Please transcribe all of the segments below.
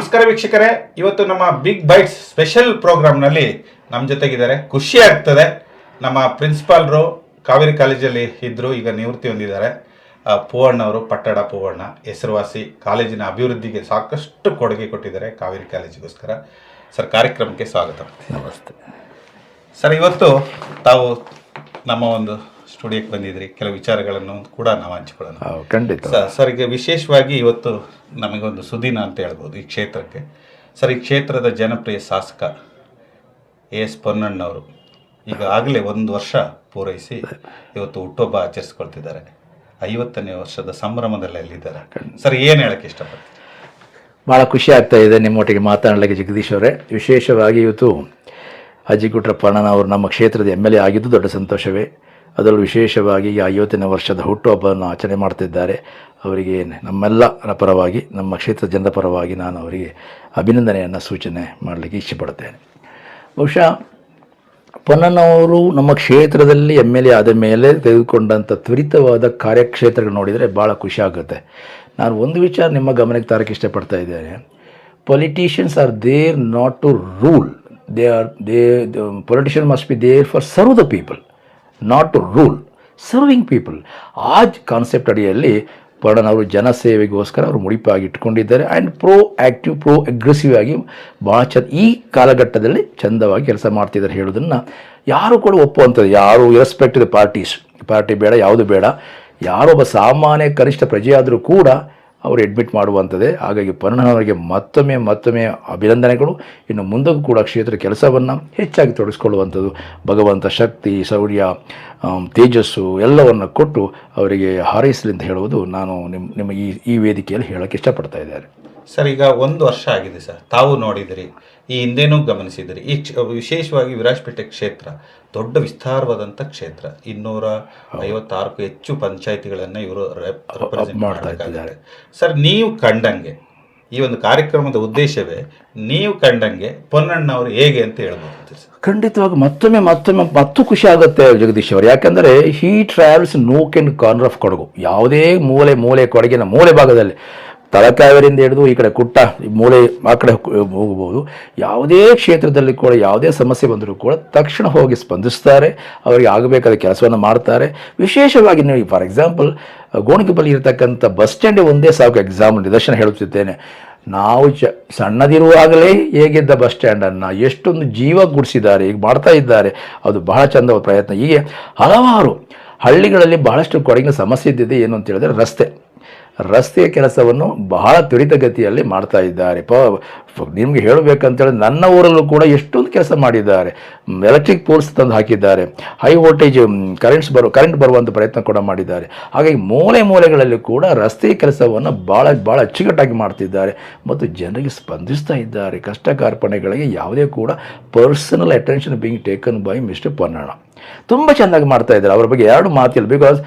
ನಮಸ್ಕಾರ ವೀಕ್ಷಕರೇ. ಇವತ್ತು ನಮ್ಮ ಬಿಗ್ ಬೈಟ್ಸ್ ಸ್ಪೆಷಲ್ ಪ್ರೋಗ್ರಾಮ್ನಲ್ಲಿ ನಮ್ಮ ಜೊತೆಗಿದ್ದಾರೆ. ಖುಷಿ ಆಗ್ತದೆ. ನಮ್ಮ ಪ್ರಿನ್ಸಿಪಾಲ್ರು ಕಾವೇರಿ ಕಾಲೇಜಲ್ಲಿ ಇದ್ದರು ಈಗ ನಿವೃತ್ತಿ ಹೊಂದಿದ್ದಾರೆ. ಪೂವಣ್ಣವರು ಪಟ್ಟಡ ಪೂವಣ್ಣ ಹೆಸರುವಾಸಿ ಕಾಲೇಜಿನ ಅಭಿವೃದ್ಧಿಗೆ ಸಾಕಷ್ಟು ಕೊಡುಗೆ ಕೊಟ್ಟಿದ್ದಾರೆ ಕಾವೇರಿ ಕಾಲೇಜಿಗೋಸ್ಕರ. ಸರ್ ಕಾರ್ಯಕ್ರಮಕ್ಕೆ ಸ್ವಾಗತ. ನಮಸ್ತೆ. ಸರ್ ಇವತ್ತು ತಾವು ನಮ್ಮ ಒಂದು ಸ್ಟುಡಿಯೋಕ್ಕೆ ಬಂದಿದ್ರಿ ಕೆಲವು ವಿಚಾರಗಳನ್ನು ಕೂಡ ನಾವು ಹಂಚಿಕೊಳ್ಳೋಣ. ಖಂಡಿತ. ಸರ್ ಈಗ ವಿಶೇಷವಾಗಿ ಇವತ್ತು ನಮಗೊಂದು ಸುದಿನ ಅಂತ ಹೇಳ್ಬೋದು ಈ ಕ್ಷೇತ್ರಕ್ಕೆ. ಸರ್ ಈ ಕ್ಷೇತ್ರದ ಜನಪ್ರಿಯ ಶಾಸಕ ಎ ಎಸ್ ಪೊನ್ನಣ್ಣವರು ಈಗ ಆಗಲೇ ಒಂದು ವರ್ಷ ಪೂರೈಸಿ ಇವತ್ತು ಹುಟ್ಟುಹಬ್ಬ ಆಚರಿಸ್ಕೊಳ್ತಿದ್ದಾರೆ. ಐವತ್ತನೇ ವರ್ಷದ ಸಂಭ್ರಮದಲ್ಲಿದ್ದಾರೆ ಸರ್ ಏನು ಹೇಳಕ್ಕೆ ಇಷ್ಟಪಡ್ತೀನಿ ಭಾಳ ಖುಷಿ ಆಗ್ತಾ ಇದೆ ನಿಮ್ಮೊಟ್ಟಿಗೆ ಮಾತನಾಡಲಿಕ್ಕೆ ಜಗದೀಶ್ ಅವರೇ. ವಿಶೇಷವಾಗಿ ಇವತ್ತು ಅಜ್ಜಿಗುಟ್ರಪ್ಪಣ್ಣನ ಅಣ್ಣನವರು ನಮ್ಮ ಕ್ಷೇತ್ರದ ಎಂ ಎಲ್ ಎ ಆಗಿದ್ದು ದೊಡ್ಡ ಸಂತೋಷವೇ. ಅದರಲ್ಲೂ ವಿಶೇಷವಾಗಿ ಈ ಐವತ್ತನೇ ವರ್ಷದ ಹುಟ್ಟುಹಬ್ಬವನ್ನು ಆಚರಣೆ ಮಾಡ್ತಿದ್ದಾರೆ. ಅವರಿಗೆ ನಮ್ಮೆಲ್ಲರ ಪರವಾಗಿ, ನಮ್ಮ ಕ್ಷೇತ್ರ ಜನರ ಪರವಾಗಿ ನಾನು ಅವರಿಗೆ ಅಭಿನಂದನೆಯನ್ನು ಸೂಚನೆ ಮಾಡಲಿಕ್ಕೆ ಇಷ್ಟಪಡುತ್ತೇನೆ. ಬಹುಶಃ ಪೊನ್ನನವರು ನಮ್ಮ ಕ್ಷೇತ್ರದಲ್ಲಿ ಎಂ ಎಲ್ ಎ ಆದ ಮೇಲೆ ತೆಗೆದುಕೊಂಡಂಥ ತ್ವರಿತವಾದ ಕಾರ್ಯಕ್ಷೇತ್ರಗಳು ನೋಡಿದರೆ ಭಾಳ ಖುಷಿ ಆಗುತ್ತೆ. ನಾನು ಒಂದು ವಿಚಾರ ನಿಮ್ಮ ಗಮನಕ್ಕೆ ತರಕ್ಕೆ ಇಷ್ಟಪಡ್ತಾ ಇದ್ದೇನೆ. Politicians are there not to rule they are the politician must be there for serve the people not to rule serving people ಆ ಕಾನ್ಸೆಪ್ಟ್ ಅಡಿಯಲ್ಲಿ ಪೊನ್ನಣ್ಣವರು ಜನಸೇವೆಗೋಸ್ಕರ ಅವರು ಮುಡಿಪಾಗಿ ಇಟ್ಕೊಂಡಿದ್ದಾರೆ and proactive pro aggressive ಆಗಿ ಭಾಳ ಚಂದ ಈ ಕಾಲಘಟ್ಟದಲ್ಲಿ ಚಂದವಾಗಿ ಕೆಲಸ ಮಾಡ್ತಿದ್ದಾರೆ ಹೇಳೋದನ್ನು ಯಾರು ಕೂಡ ಒಪ್ಪುವಂಥದ್ದು. ಯಾರು ಇರೆಸ್ಪೆಕ್ಟ್ ಪಾರ್ಟೀಸ್ ಪಾರ್ಟಿ ಬೇಡ, ಯಾವುದು ಬೇಡ. ಯಾರೊಬ್ಬ ಸಾಮಾನ್ಯ ಕನಿಷ್ಠ ಪ್ರಜೆಯಾದರೂ ಕೂಡ ಅವರು ಅಡ್ಮಿಟ್ ಮಾಡುವಂಥದ್ದೇ ಹಾಗಾಗಿ ಪೊನ್ನಣ್ಣವರಿಗೆ ಮತ್ತೊಮ್ಮೆ ಮತ್ತೊಮ್ಮೆ ಅಭಿನಂದನೆಗಳು. ಇನ್ನು ಮುಂದಕ್ಕೂ ಕೂಡ ಕ್ಷೇತ್ರ ಕೆಲಸವನ್ನು ಹೆಚ್ಚಾಗಿ ತೊಡಗಿಸ್ಕೊಳ್ಳುವಂಥದ್ದು ಭಗವಂತ ಶಕ್ತಿ, ಶೌರ್ಯ ತೇಜಸ್ಸು ಎಲ್ಲವನ್ನು ಕೊಟ್ಟು ಅವರಿಗೆ ಹಾರೈಸಲಿ ಅಂತ ಹೇಳುವುದು ನಾನು ನಿಮ್ಮ ನಿಮ್ಮ ಈ ಈ ವೇದಿಕೆಯಲ್ಲಿ ಹೇಳೋಕ್ಕೆ ಇಷ್ಟಪಡ್ತಾ ಇದ್ದಾರೆ ಸರ್, ಈಗ ಒಂದು ವರ್ಷ ಆಗಿದೆ ಸರ್. ತಾವು ನೋಡಿದಿರಿ. ಈ ಹಿಂದೆನೂ ಗಮನಿಸಿದರೆ. ಈ ವಿಶೇಷವಾಗಿ ವಿರಾಜಪೇಟೆ ಕ್ಷೇತ್ರ ದೊಡ್ಡ ವಿಸ್ತಾರವಾದಂಥ ಕ್ಷೇತ್ರ. ಇನ್ನೂರ ಐವತ್ತಾರಕ್ಕೂ ಹೆಚ್ಚು ಪಂಚಾಯಿತಿಗಳನ್ನು ಇವರು ರೆಪ್ರೆಸೆಂಟ್ ಮಾಡ್ತಾ ಮಾಡ್ತಾ ಸರ್ ನೀವು ಕಂಡಂಗೆ ಈ ಒಂದು ಕಾರ್ಯಕ್ರಮದ ಉದ್ದೇಶವೇ ನೀವು ಕಂಡಂಗೆ ಪೊನ್ನಣ್ಣ ಅವರು ಹೇಗೆ ಅಂತ ಹೇಳ್ಬೋದು ಸರ್? ಖಂಡಿತವಾಗಿ ಮತ್ತೊಮ್ಮೆ ಮತ್ತೊಮ್ಮೆ ಮತ್ತು ಖುಷಿ ಆಗುತ್ತೆ ಜಗದೀಶ್ ಅವರು. ಯಾಕಂದರೆ he travels nook and corner of Kodagu. ಯಾವುದೇ ಮೂಲೆ ಮೂಲೆ ಕೊಡಗಿನ ಮೂಲೆ ಭಾಗದಲ್ಲಿ. ತಲಕಾವೇರಿಯಿಂದ ಹಿಡಿದು ಈ ಕಡೆ ಕುಟ್ಟ ಮೂಳೆ ಆ ಕಡೆ ಹೋಗಬಹುದು. ಯಾವುದೇ ಕ್ಷೇತ್ರದಲ್ಲಿ ಕೂಡ, ಯಾವುದೇ ಸಮಸ್ಯೆ ಬಂದರೂ ಕೂಡ ತಕ್ಷಣ ಹೋಗಿ ಸ್ಪಂದಿಸ್ತಾರೆ. ಅವರಿಗೆ ಆಗಬೇಕಾದ ಕೆಲಸವನ್ನು ಮಾಡ್ತಾರೆ. ವಿಶೇಷವಾಗಿ ನೀವು, ಫಾರ್ ಎಕ್ಸಾಂಪಲ್, ಗೋಣಿಕೊಪ್ಪಲ್ಲಿ ಇರತಕ್ಕಂಥ ಬಸ್ ಸ್ಟ್ಯಾಂಡ್ ಒಂದೇ ಸಾಕು ಎಕ್ಸಾಂಪಲ್, ನಿದರ್ಶನ ಹೇಳುತ್ತಿದ್ದೇನೆ. ನಾವು ಚ, ಸಣ್ಣದಿರುವಾಗಲೇ ಹೇಗಿದ್ದ ಬಸ್ ಸ್ಟ್ಯಾಂಡನ್ನು ಎಷ್ಟೊಂದು ಜೀವ ಗುಡಿಸಿದ್ದಾರೆ ಈಗ ಮಾಡ್ತಾ ಇದ್ದಾರೆ. ಅದು ಬಹಳ ಚಂದ ಪ್ರಯತ್ನ. ಹೀಗೆ ಹಲವಾರು ಹಳ್ಳಿಗಳಲ್ಲಿ ಬಹಳಷ್ಟು ಕೊಡಗಿನ ಸಮಸ್ಯೆ ಇದ್ದಿದೆ. ಏನು ಅಂತ ಹೇಳಿದ್ರೆ ರಸ್ತೆ. ರಸ್ತೆಯ ಕೆಲಸವನ್ನು ಬಹಳ ತ್ವರಿತಗತಿಯಲ್ಲಿ ಮಾಡ್ತಾ ಇದ್ದಾರೆ. ಪ ನಿಮಗೆ ಹೇಳಬೇಕಂತೇಳಿ ನನ್ನ ಊರಲ್ಲೂ ಕೂಡ ಎಷ್ಟೊಂದು ಕೆಲಸ ಮಾಡಿದ್ದಾರೆ. ಎಲೆಕ್ಟ್ರಿಕ್ ಪೋಲ್ಸ್ ತಂದು ಹಾಕಿದ್ದಾರೆ. ಹೈ ವೋಲ್ಟೇಜ್ ಕರೆಂಟ್ಸ್ ಬರೋ ಕರೆಂಟ್ ಬರುವಂಥ ಪ್ರಯತ್ನ ಕೂಡ ಮಾಡಿದ್ದಾರೆ. ಹಾಗಾಗಿ ಮೂಲೆ ಮೂಲೆಗಳಲ್ಲಿ ಕೂಡ ರಸ್ತೆ ಕೆಲಸವನ್ನು ಭಾಳ ಭಾಳ ಅಚ್ಚುಕಟ್ಟಾಗಿ ಮಾಡ್ತಿದ್ದಾರೆ. ಮತ್ತು ಜನರಿಗೆ ಸ್ಪಂದಿಸ್ತಾ ಇದ್ದಾರೆ. ಕಷ್ಟ ಕಾರ್ಪಣೆಗಳಿಗೆ ಯಾವುದೇ ಕೂಡ personal attention being taken by mister Ponnanna ತುಂಬ ಚೆನ್ನಾಗಿ ಮಾಡ್ತಾ ಇದ್ದಾರೆ. ಅವ್ರ ಬಗ್ಗೆ ಎರಡು ಮಾತಿಲ್ಲ. ಬಿಕಾಸ್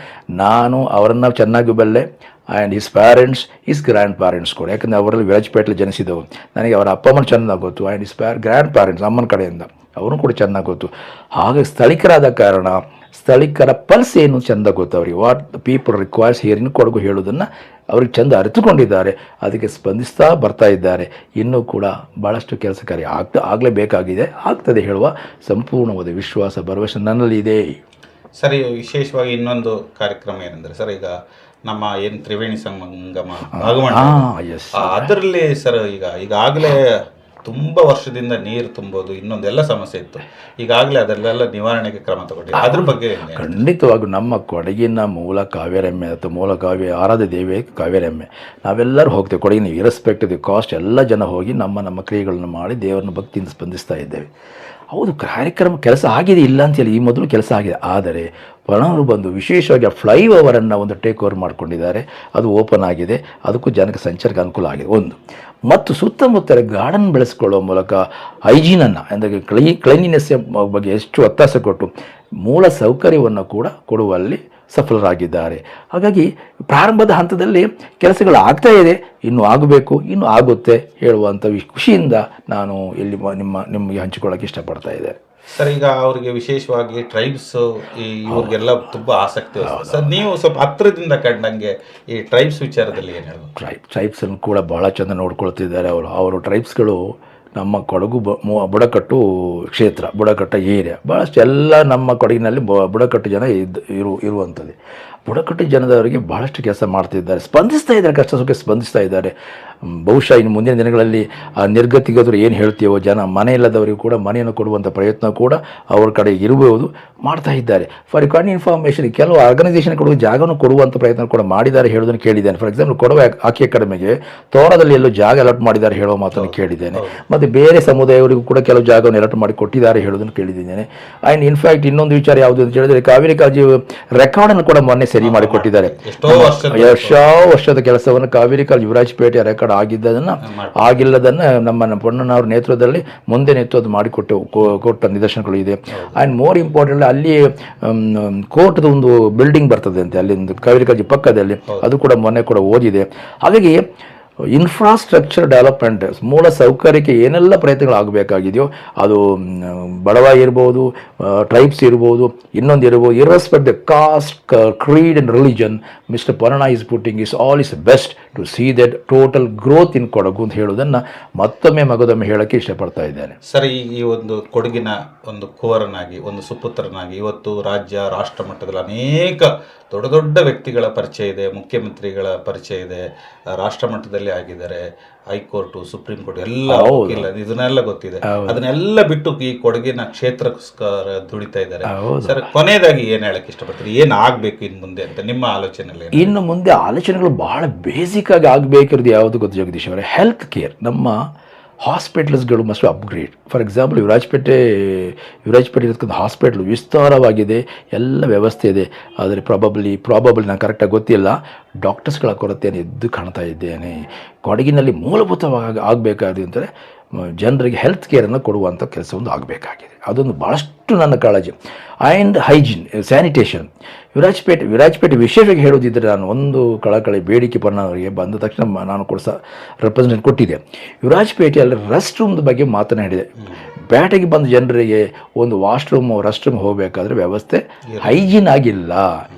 ನಾನು ಅವರನ್ನು ಚೆನ್ನಾಗಿ ಬಲ್ಲೆ and his parents his grandparents ಕೂಡ. ಯಾಕಂದರೆ ಅವರಲ್ಲಿ ವಿರಾಜಪೇಟೆಲಿ ಜನಿಸಿದವು. ನನಗೆ ಅವರ ಅಪ್ಪ ಅಮ್ಮನ ಚೆನ್ನಾಗಿ ಗೊತ್ತು. And his par grandparents ಅಮ್ಮನ ಕಡೆಯಿಂದ ಅವರು ಕೂಡ ಚೆನ್ನಾಗಿ ಗೊತ್ತು. ಹಾಗೆ ಸ್ಥಳೀಕರಾದ ಕಾರಣ ಸ್ಥಳೀಕರ ಪಲ್ಸ್ ಏನು ಚೆಂದ ಗೊತ್ತು ಅವರಿಗೆ. What people requires here in Kodagu ಹೇಳೋದನ್ನು ಅವ್ರಿಗೆ ಚೆಂದ ಅರಿತುಕೊಂಡಿದ್ದಾರೆ. ಅದಕ್ಕೆ ಸ್ಪಂದಿಸ್ತಾ ಬರ್ತಾ ಇದ್ದಾರೆ. ಇನ್ನೂ ಕೂಡ ಭಾಳಷ್ಟು ಕೆಲಸ ಕಾರ್ಯ ಆಗ್ತಾ, ಆಗಲೇಬೇಕಾಗಿದೆ. ಆಗ್ತದೆ ಹೇಳುವ ಸಂಪೂರ್ಣವಾದ ವಿಶ್ವಾಸ, ಭರವಸೆ ನನ್ನಲ್ಲಿ ಇದೆ ಸರಿ, ವಿಶೇಷವಾಗಿ ಇನ್ನೊಂದು ಕಾರ್ಯಕ್ರಮ ಏನಂದರೆ ಸರ್, ಈಗ ನಮ್ಮ ಏನು ತ್ರಿವೇಣಿ ಸಂಗಮ ಎಸ್ ಅದರಲ್ಲಿ ಸರ್ ಈಗ ಈಗಾಗಲೇ ತುಂಬ ವರ್ಷದಿಂದ ನೀರು ತುಂಬೋದು ಇನ್ನೊಂದೆಲ್ಲ ಸಮಸ್ಯೆ ಇತ್ತು. ಈಗಾಗಲೇ ಅದರಲ್ಲೆಲ್ಲ ನಿವಾರಣೆಗೆ ಕ್ರಮ ತಗೊಂಡಿದೆ ಅದ್ರ ಬಗ್ಗೆ ಖಂಡಿತವಾಗೂ ನಮ್ಮ ಕೊಡಗಿನ ಮೂಲ ಕಾವೇರಮ್ಮೆ ಅಥವಾ ಮೂಲ ಕಾವ್ಯ ಆರಾಧ್ಯ ದೇವಿ ಕಾವೇರಮ್ಮೆ ನಾವೆಲ್ಲರೂ ಹೋಗ್ತೇವೆ. ಕೊಡಗಿನ ಇರೆಸ್ಪೆಕ್ಟ್ ದಿ ಕಾಸ್ಟ್ ಎಲ್ಲ ಜನ ಹೋಗಿ ನಮ್ಮ ನಮ್ಮ ಕ್ರಿಯೆಗಳನ್ನು ಮಾಡಿ ದೇವರನ್ನ ಭಕ್ತಿಯಿಂದ ಸ್ಪಂದಿಸ್ತಾ ಇದ್ದೇವೆ. ಹೌದು ಕಾರ್ಯಕ್ರಮ ಕೆಲಸ ಆಗಿದೆ ಇಲ್ಲ ಅಂತೇಳಿ ಈ ಮೊದಲು ಕೆಲಸ ಆಗಿದೆ. ಆದರೆ ಪ್ರಣವರು ಬಂದು ವಿಶೇಷವಾಗಿ ಆ ಫ್ಲೈ ಓವರನ್ನು ಒಂದು ಟೇಕ್ ಓವರ್ ಮಾಡ್ಕೊಂಡಿದ್ದಾರೆ. ಅದು ಓಪನ್ ಆಗಿದೆ. ಅದಕ್ಕೂ ಜನಕ್ಕೆ ಸಂಚಾರಕ್ಕೆ ಅನುಕೂಲ ಆಗಿದೆ. ಒಂದು, ಮತ್ತು ಸುತ್ತಮುತ್ತಲ ಗಾರ್ಡನ್ ಬೆಳೆಸ್ಕೊಳ್ಳುವ ಮೂಲಕ ಹೈಜೀನನ್ನು, ಅಂದರೆ ಕ್ಲೀ ಕ್ಲೀನಿನೆಸ್ ಬಗ್ಗೆ ಎಷ್ಟು ಒತ್ತಾಸ ಕೊಟ್ಟು ಮೂಲ ಸೌಕರ್ಯವನ್ನು ಕೂಡ ಕೊಡುವಲ್ಲಿ ಸಫಲರಾಗಿದ್ದಾರೆ. ಹಾಗಾಗಿ ಪ್ರಾರಂಭದ ಹಂತದಲ್ಲಿ ಕೆಲಸಗಳು ಆಗ್ತಾ ಇದೆ ಇನ್ನೂ ಆಗಬೇಕು ಇನ್ನೂ ಆಗುತ್ತೆ ಹೇಳುವಂಥ ವಿ- ಖುಷಿಯಿಂದ ನಾನು ಇಲ್ಲಿ ನಿಮ್ಮ ನಿಮಗೆ ಹಂಚಿಕೊಳ್ಳೋಕೆ ಇಷ್ಟಪಡ್ತಾ ಇದ್ದೇನೆ ಸರ್ ಈಗ ಅವರಿಗೆ ವಿಶೇಷವಾಗಿ ಟ್ರೈಬ್ಸ್ ಈ ಇವ್ರಿಗೆಲ್ಲ ತುಂಬಾ ಆಸಕ್ತಿ. ಸರ್ ನೀವು ಸ್ವಲ್ಪ ಹತ್ತಿರದಿಂದ ಕಂಡಂಗೆ ಈ ಟ್ರೈಬ್ಸ್ ವಿಚಾರದಲ್ಲಿ ಏನು ಹೇಳ್ಬೋದು ಟ್ರೈಬ್ ಟ್ರೈಬ್ಸನ್ನು ಕೂಡ ಬಹಳ ಚೆಂದ ನೋಡ್ಕೊಳ್ತಿದ್ದಾರೆ ಅವರು. ಅವರು ಟ್ರೈಬ್ಸ್ಗಳು ನಮ್ಮ ಕೊಡಗು ಬುಡಕಟ್ಟು ಕ್ಷೇತ್ರ, ಬುಡಕಟ್ಟು ಏರಿಯಾ ಭಾಳಷ್ಟು ಎಲ್ಲ ನಮ್ಮ ಕೊಡಗಿನಲ್ಲಿ ಬುಡಕಟ್ಟು ಜನ ಇದ್ದು ಇರು ಇರುವಂಥದ್ದು. ಬುಡಕಟ್ಟು ಜನದವರಿಗೆ ಬಹಳಷ್ಟು ಕೆಲಸ ಮಾಡ್ತಿದ್ದಾರೆ. ಸ್ಪಂದಿಸ್ತಾ ಇದ್ದಾರೆ ಕಷ್ಟ ಸುಖಕ್ಕೆ ಸ್ಪಂದಿಸ್ತಾ ಇದ್ದಾರೆ. ಬಹುಶಃ ಇನ್ನು ಮುಂದಿನ ದಿನಗಳಲ್ಲಿ ಆ ನಿರ್ಗತಿಗಾದರೂ ಏನು ಹೇಳ್ತೀವೋ ಜನ ಮನೆ ಇಲ್ಲದವರಿಗೂ ಕೂಡ ಮನೆಯನ್ನು ಕೊಡುವಂಥ ಪ್ರಯತ್ನ ಕೂಡ ಅವ್ರ ಕಡೆ ಇರಬಹುದು ಮಾಡ್ತಾ ಇದ್ದಾರೆ. ಫಾರ್ ಕಾನ್ ಇನ್ಫಾರ್ಮೇಷನ್ ಕೆಲವು ಆರ್ಗನೈಸೇಷನ್ ಕೊಡುವ ಜಾಗವನ್ನು ಕೊಡುವಂಥ ಪ್ರಯತ್ನ ಕೂಡ ಮಾಡಿದ್ದಾರೆ ಹೇಳೋದನ್ನು ಕೇಳಿದ್ದೇನೆ. ಫಾರ್ ಎಕ್ಸಾಂಪಲ್ ಕೊಡುವ ಆಕೆ ಅಕಾಡೆಮಿಗೆ ತೋರದಲ್ಲಿ ಎಲ್ಲೋ ಜಾಗ ಅಲಾಟ್ ಮಾಡಿದ್ದಾರೆ ಹೇಳೋ ಮಾತನ್ನು ಕೇಳಿದ್ದೇನೆ. ಮತ್ತು ಬೇರೆ ಸಮುದಾಯವರಿಗೂ ಕೂಡ ಕೆಲವು ಜಾಗವನ್ನು ಅಲಾಟ್ ಮಾಡಿ ಕೊಟ್ಟಿದ್ದಾರೆ ಹೇಳೋದನ್ನು ಕೇಳಿದ್ದೇನೆ. ಆ್ಯಂಡ್ ಇನ್ಫ್ಯಾಕ್ಟ್ ಇನ್ನೊಂದು ವಿಚಾರ ಯಾವುದು ಅಂತ ಹೇಳಿದ್ರೆ ಕಾವೇರಿ ಕಾಜಿ ರೆಕಾರ್ಡನ್ನು ಕೂಡ ಮೊನ್ನೆ ಸರಿ ಮಾಡಿ ಕೊಟ್ಟಿದ್ದಾರೆ ಎಷ್ಟೋ ವರ್ಷದ ಕೆಲಸವನ್ನು ಕಾವೇರಿ ಕಾಲ್ ಯುವರಾಜಪೇಟೆ ರೆಕಾರ್ಡ್ ಆಗಿದ್ದದನ್ನ ಆಗಿಲ್ಲದನ್ನ ನಮ್ಮ ಪೊಣ್ಣನವ್ರ ನೇತೃತ್ವದಲ್ಲಿ ಮುಂದೆ ನೇತೃತ್ವ ಮಾಡಿಕೊಟ್ಟು ಕೊ- ಕೊಟ್ಟ ನಿದರ್ಶನಗಳು ಇದೆ. ಆ್ಯಂಡ್ ಮೋರ್ ಇಂಪಾರ್ಟೆಂಟ್ ಅಲ್ಲಿ ಕೋರ್ಟ್ದು ಒಂದು ಬಿಲ್ಡಿಂಗ್ ಬರ್ತದೆ ಅಂತೆ ಅಲ್ಲಿ ಒಂದು ಕಾವೇರಿ ಕಾಳಜಿ ಪಕ್ಕದಲ್ಲಿ. ಅದು ಕೂಡ ಮೊನ್ನೆ ಕೂಡ ಓದಿದೆ. ಹಾಗಾಗಿ ಇನ್ಫ್ರಾಸ್ಟ್ರಕ್ಚರ್ ಡೆವಲಪ್ಮೆಂಟ್ ಮೂಲ ಸೌಕರ್ಯಕ್ಕೆ ಏನೆಲ್ಲ ಪ್ರಯತ್ನಗಳಾಗಬೇಕಾಗಿದೆಯೋ ಅದು ಬಡವ ಇರ್ಬೋದು ಟ್ರೈಬ್ಸ್ ಇರ್ಬೋದು, ಇನ್ನೊಂದು ಇರ್ಬೋದು irrespective the caste creed and religion mister Purna is putting his all his best to see that total growth in Kodagu ಅಂತ ಹೇಳೋದನ್ನು ಮತ್ತೊಮ್ಮೆ ಮಗದೊಮ್ಮೆ ಹೇಳೋಕ್ಕೆ ಇಷ್ಟಪಡ್ತಾ ಇದ್ದೇನೆ. ಸರ್ ಈ ಒಂದು ಕೊಡಗಿನ ಒಂದು ಕುವರನಾಗಿ, ಒಂದು ಸುಪುತ್ರನಾಗಿ ಇವತ್ತು ರಾಜ್ಯ, ರಾಷ್ಟ್ರ ಮಟ್ಟದಲ್ಲಿ ಅನೇಕ ದೊಡ್ಡ ದೊಡ್ಡ ವ್ಯಕ್ತಿಗಳ ಪರಿಚಯ ಇದೆ ಮುಖ್ಯಮಂತ್ರಿಗಳ ಪರಿಚಯ ಇದೆ ರಾಷ್ಟ್ರ ಮಟ್ಟದಲ್ಲಿ ಆಗಿದ್ದಾರೆ ಹೈಕೋರ್ಟು ಸುಪ್ರೀಂ ಕೋರ್ಟ್ ಎಲ್ಲ ವಕೀಲ ಇದನ್ನೆಲ್ಲ ಗೊತ್ತಿದೆ. ಅದನ್ನೆಲ್ಲ ಬಿಟ್ಟು ಈ ಕೊಡಗಿನ ಕ್ಷೇತ್ರಕ್ಕೋಸ್ಕರ ದುಡಿತಾ ಇದ್ದಾರೆ. ಸರ್ ಕೊನೆಯದಾಗಿ ಏನ್ ಹೇಳಕ್ ಇಷ್ಟಪಡ್ತೀರಿ? ಏನ್ ಆಗ್ಬೇಕು ಇನ್ ಮುಂದೆ ಅಂತ ನಿಮ್ಮ ಆಲೋಚನೆ? ಇನ್ನು ಮುಂದೆ ಆಲೋಚನೆಗಳು ಬಹಳ ಬೇಸಿಕ್ ಆಗಿ ಆಗ್ಬೇಕಿರೋದು ಯಾವುದು ಗೊತ್ತು ಜಗದೀಶ್ ಅವರೇ? ಹೆಲ್ತ್ ಕೇರ್ ನಮ್ಮ ಹಾಸ್ಪಿಟಲ್ಸ್ಗಳು must upgrade for example Virajpet ಯುವರಾಜಪೇಟೆ ಇರತಕ್ಕಂಥ ಹಾಸ್ಪಿಟ್ಲು ವಿಸ್ತಾರವಾಗಿದೆ, ಎಲ್ಲ ವ್ಯವಸ್ಥೆ ಇದೆ. ಆದರೆ ಪ್ರಾಬಬ್ಲಿ ಪ್ರಾಬಬ್ಲಿ ನಾನು ಕರೆಕ್ಟಾಗಿ ಗೊತ್ತಿಲ್ಲ. ಡಾಕ್ಟರ್ಸ್ಗಳ ಕೊರತೆಯನ್ನು ಎದ್ದು ಕಾಣ್ತಾ ಇದ್ದೇನೆ. ಕೊಡಗಿನಲ್ಲಿ ಮೂಲಭೂತವಾಗಿ ಆಗಬೇಕಾದ್ರೆ ಜನರಿಗೆ ಹೆಲ್ತ್ ಕೇರನ್ನು ಕೊಡುವಂಥ ಕೆಲಸ ಒಂದು ಆಗಬೇಕಾಗಿದೆ. ಅದೊಂದು ಭಾಳಷ್ಟು ನನ್ನ ಕಾಳಜಿ. And hygiene sanitation Virajpet Virajpet ವಿಶೇಷವಾಗಿ ಹೇಳೋದಿದ್ದರೆ ನಾನು ಒಂದು ಕಳಕಳಿ ಬೇಡಿಕೆ ಪರಿಣಾಮಗಳಿಗೆ ಬಂದ ತಕ್ಷಣ ನಾನು ಕೂಡ ಸಹ ರೆಪ್ರೆಸೆಂಟ್ ಕೊಟ್ಟಿದ್ದೆ. ವಿರಾಜಪೇಟೆಯಲ್ಲಿ ರೆಸ್ಟ್ ರೂಮ್ದ ಬಗ್ಗೆ ಮಾತನಾಡಿದೆ. ಬೇಟೆಗೆ ಬಂದ ಜನರಿಗೆ ಒಂದು ವಾಶ್ರೂಮು ರೆಸ್ಟ್ ರೂಮ್ ಹೋಗಬೇಕಾದ್ರೆ ವ್ಯವಸ್ಥೆ ಹೈಜೀನ್ ಆಗಿಲ್ಲ.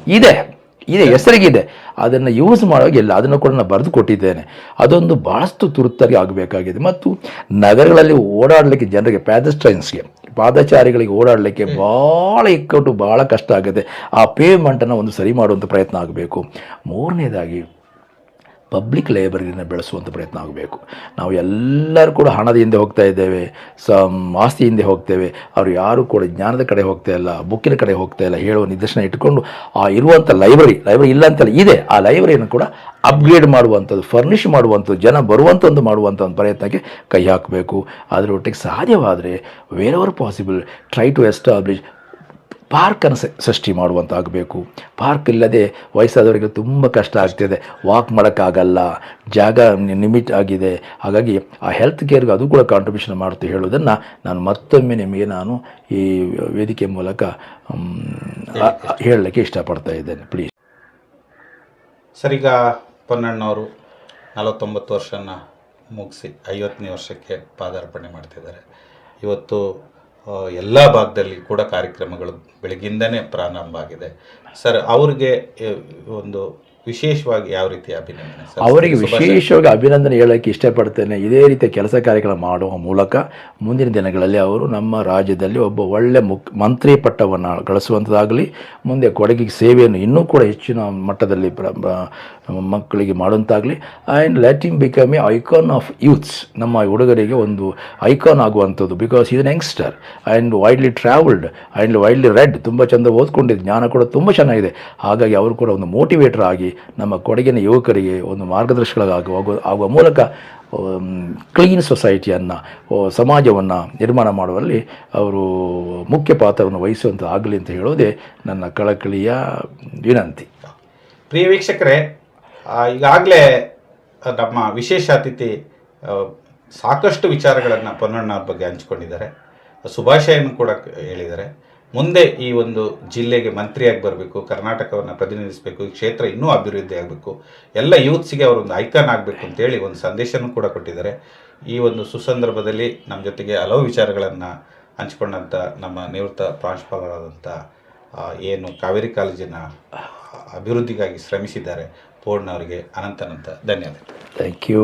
ಇದೆ. ಇದೆ ಹೆಸರಿಗಿದೆ ಅದನ್ನು ಯೂಸ್ ಮಾಡೋಗಿಲ್ಲ ಅದನ್ನು ಕೂಡ ನಾನು ಬರೆದು ಕೊಟ್ಟಿದ್ದೇನೆ. ಅದೊಂದು ಭಾಳಷ್ಟು ತುರ್ತಾಗಿ ಆಗಬೇಕಾಗಿದೆ. ಮತ್ತು ನಗರಗಳಲ್ಲಿ ಓಡಾಡಲಿಕ್ಕೆ ಜನರಿಗೆ ಪ್ಯಾದಸ್ಟ್ರೈನ್ಸ್ಗೆ ಪಾದಚಾರಿಗಳಿಗೆ ಓಡಾಡಲಿಕ್ಕೆ ಭಾಳ ಇಕ್ಕಟ್ಟು ಭಾಳ ಕಷ್ಟ ಆಗುತ್ತೆ. ಆ ಪೇಮೆಂಟನ್ನು ಒಂದು ಸರಿ ಮಾಡುವಂಥ ಪ್ರಯತ್ನ ಆಗಬೇಕು. ಮೂರನೇದಾಗಿ ಪಬ್ಲಿಕ್ ಲೈಬ್ರರಿನ ಬೆಳೆಸುವಂಥ ಪ್ರಯತ್ನ ಆಗಬೇಕು. ನಾವು ಎಲ್ಲರೂ ಕೂಡ ಹಣದ ಹಿಂದೆ ಹೋಗ್ತಾ ಇದ್ದೇವೆ ಸ ಆಸ್ತಿ ಹಿಂದೆ ಹೋಗ್ತೇವೆ, ಅವರು ಯಾರು ಕೂಡ ಜ್ಞಾನದ ಕಡೆ ಹೋಗ್ತಾ ಇಲ್ಲ, ಬುಕ್ಕಿನ ಕಡೆ ಹೋಗ್ತಾ ಇಲ್ಲ ಹೇಳುವ ನಿದರ್ಶನ ಇಟ್ಕೊಂಡು ಆ ಇರುವಂಥ ಲೈಬ್ರರಿ ಲೈಬ್ರರಿ ಇಲ್ಲ ಅಂತಲ್ಲ, ಇದೆ. ಆ ಲೈಬ್ರರಿಯನ್ನು ಕೂಡ ಅಪ್ಗ್ರೇಡ್ ಮಾಡುವಂಥದ್ದು ಫರ್ನಿಷ್ ಮಾಡುವಂಥದ್ದು, ಜನ ಬರುವಂಥದ್ದು ಮಾಡುವಂಥ ಒಂದು ಪ್ರಯತ್ನಕ್ಕೆ ಕೈ ಹಾಕಬೇಕು. ಅದರ ಒಟ್ಟಿಗೆ ಸಾಧ್ಯವಾದರೆ wherever possible try to establish ಪಾರ್ಕನ್ನು ಅನ್ನು ಸೃಷ್ಟಿ ಮಾಡುವಂತಾಗಬೇಕು. ಪಾರ್ಕ್ ಇಲ್ಲದೆ ವಯಸ್ಸಾದವರಿಗೆ ತುಂಬ ಕಷ್ಟ ಆಗ್ತಿದೆ. ವಾಕ್ ಮಾಡೋಕ್ಕಾಗಲ್ಲ. ಜಾಗ ನಿಮಿಟ್ ಆಗಿದೆ. ಹಾಗಾಗಿ ಆ ಹೆಲ್ತ್ ಕೇರ್ಗೆ ಅದು ಕೂಡ ಕಾಂಟ್ರಿಬ್ಯೂಷನ್ ಮಾಡುತ್ತೆ ಹೇಳೋದನ್ನು ನಾನು ಮತ್ತೊಮ್ಮೆ ನಿಮಗೆ ನಾನು ಈ ವೇದಿಕೆ ಮೂಲಕ ಹೇಳಲಿಕ್ಕೆ ಇಷ್ಟಪಡ್ತಾ ಇದ್ದೇನೆ. ಪ್ಲೀಸ್ ಸರ್ ಈಗ ಪೊನ್ನಣ್ಣವರು ನಲವತ್ತೊಂಬತ್ತು ವರ್ಷನ ಮುಗಿಸಿ ಐವತ್ತನೇ ವರ್ಷಕ್ಕೆ ಪಾದಾರ್ಪಣೆ ಮಾಡ್ತಿದ್ದಾರೆ. ಇವತ್ತು ಎಲ್ಲ ಭಾಗದಲ್ಲಿ ಕೂಡ ಕಾರ್ಯಕ್ರಮಗಳು ಬೆಳಗ್ಗಿಂದನೇ ಪ್ರಾರಂಭ ಆಗಿದೆ. ಸರ್ ಅವ್ರಿಗೆ ಒಂದು ವಿಶೇಷವಾಗಿ ಯಾವ ರೀತಿ ಅಭಿನಂದನೆ ಅವರಿಗೆ ವಿಶೇಷವಾಗಿ ಅಭಿನಂದನೆ ಹೇಳೋಕ್ಕೆ ಇಷ್ಟಪಡ್ತೇನೆ. ಇದೇ ರೀತಿಯ ಕೆಲಸ ಕಾರ್ಯಗಳ ಮಾಡುವ ಮೂಲಕ ಮುಂದಿನ ದಿನಗಳಲ್ಲಿ ಅವರು ನಮ್ಮ ರಾಜ್ಯದಲ್ಲಿ ಒಬ್ಬ ಒಳ್ಳೆ ಮುಕ್ ಮಂತ್ರಿ ಪಟ್ಟವನ್ನು ಗಳಿಸುವಂಥದ್ದಾಗಲಿ ಮುಂದೆ ಕೊಡಗಿಗೆ ಸೇವೆಯನ್ನು ಇನ್ನೂ ಕೂಡ ಹೆಚ್ಚಿನ ಮಟ್ಟದಲ್ಲಿ ಮಕ್ಕಳಿಗೆ ಮಾಡುವಂತಾಗಲಿ and let him become a icon of youths ನಮ್ಮ ಹುಡುಗರಿಗೆ ಒಂದು ಐಕಾನ್ ಆಗುವಂಥದ್ದು. Because he's youngster and widely travelled and widely read ತುಂಬ ಚೆಂದ ಓದ್ಕೊಂಡಿದ್ದು ಜ್ಞಾನ ಕೂಡ ತುಂಬ ಚೆನ್ನಾಗಿದೆ. ಹಾಗಾಗಿ ಅವರು ಕೂಡ ಒಂದು ಮೋಟಿವೇಟರ್ ಆಗಿ ನಮ್ಮ ಕೊಡಗಿನ ಯುವಕರಿಗೆ ಒಂದು ಮಾರ್ಗದರ್ಶಕರಾಗುವ ಆಗುವ ಮೂಲಕ ಕ್ಲೀನ್ ಸೊಸೈಟಿಯನ್ನು ಸಮಾಜವನ್ನು ನಿರ್ಮಾಣ ಮಾಡುವಲ್ಲಿ ಅವರು ಮುಖ್ಯ ಪಾತ್ರವನ್ನು ವಹಿಸುವಂಥ ಆಗಲಿ ಅಂತ ಹೇಳೋದೇ ನನ್ನ ಕಳಕಳಿಯ ವಿನಂತಿ. ಪ್ರಿಯ ವೀಕ್ಷಕರೇ ಈಗಾಗಲೇ ನಮ್ಮ ವಿಶೇಷ ಅತಿಥಿ ಸಾಕಷ್ಟು ವಿಚಾರಗಳನ್ನು ಪೊನ್ನಣ್ಣವ್ರ ಬಗ್ಗೆ ಹಂಚ್ಕೊಂಡಿದ್ದಾರೆ. ಶುಭಾಶಯನ್ನು ಕೂಡ ಹೇಳಿದ್ದಾರೆ. ಮುಂದೆ ಈ ಒಂದು ಜಿಲ್ಲೆಗೆ ಮಂತ್ರಿಯಾಗಿ ಬರಬೇಕು, ಕರ್ನಾಟಕವನ್ನು ಪ್ರತಿನಿಧಿಸಬೇಕು, ಈ ಕ್ಷೇತ್ರ ಇನ್ನೂ ಅಭಿವೃದ್ಧಿ ಆಗಬೇಕು, ಎಲ್ಲ ಯೂತ್ಸಿಗೆ ಅವರೊಂದು ಐಕಾನ್ ಆಗಬೇಕು ಅಂತೇಳಿ ಒಂದು ಸಂದೇಶನೂ ಕೂಡ ಕೊಟ್ಟಿದ್ದಾರೆ. ಈ ಒಂದು ಸುಸಂದರ್ಭದಲ್ಲಿ ನಮ್ಮ ಜೊತೆಗೆ ಹಲವು ವಿಚಾರಗಳನ್ನು ಹಂಚಿಕೊಂಡಂಥ ನಮ್ಮ ನಿವೃತ್ತ ಪ್ರಾಂಶುಪಾಲರಾದಂಥ ಏನು ಕಾವೇರಿ ಕಾಲೇಜಿನ ಅಭಿವೃದ್ಧಿಗಾಗಿ ಶ್ರಮಿಸಿದ್ದಾರೆ. ಪೂರ್ಣ ಅವರಿಗೆ ಅನಂತನಂತ ಧನ್ಯವಾದಗಳು. Thank you.